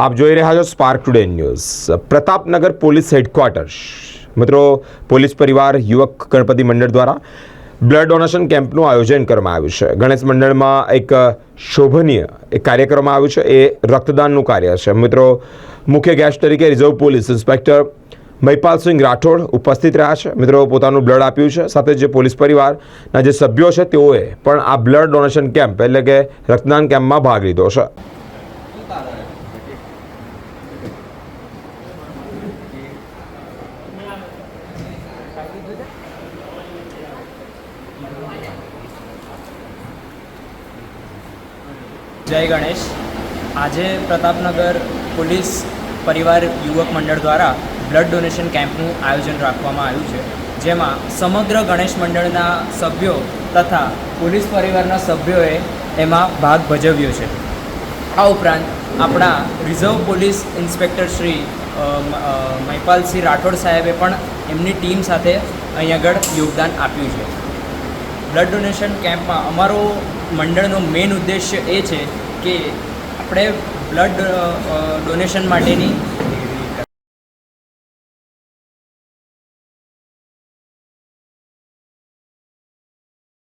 આપ જોઈ રહ્યા છો Spark Today News Pratapnagar police headquarters. મિત્રો, પોલીસ પરિવાર, યુવક ગણપતિ મંડળ દ્વારા બ્લડ ડોનેશન કેમ્પનું આયોજન કરવામાં આવ્યું છે. ગણેશ મંડળમાં એક શોભનીય એક કાર્ય કરવામાં આવ્યું છે. એ રક્તદાનનું કાર્ય છે. મિત્રો, મુખ્ય ગેસ્ટ તરીકે reserve police inspector Mahipalsinh Rathod ઉપસ્થિત રહ્યા છે. મિત્રો, પોતાનું બ્લડ આપ્યું છે. સાથે જે પોલીસ પરિવારના જે સભ્યો છે, તેઓએ પણ આ બ્લડ ડોનેશન કેમ્પ એટલે કે રક્તદાન કેમ્પમાં ભાગ લીધો છે. જય ગણેશ. આજે પ્રતાપનગર પોલીસ પરિવાર યુવક મંડળ દ્વારા બ્લડ ડોનેશન કેમ્પનું આયોજન રાખવામાં આવ્યું છે, જેમાં સમગ્ર ગણેશ મંડળના સભ્યો તથા પોલીસ પરિવારના સભ્યોએ એમાં ભાગ ભજવ્યો છે. આ ઉપરાંત આપણા reserve police inspector Shri Mahipalsinh Rathod સાહેબે પણ એમની ટીમ સાથે અહીં આગળ યોગદાન આપ્યું છે. બ્લડ ડોનેશન કેમ્પમાં અમારો મંડળનો મેઇન ઉદ્દેશ્ય એ છે કે આપણે બ્લડ ડોનેશન માટેની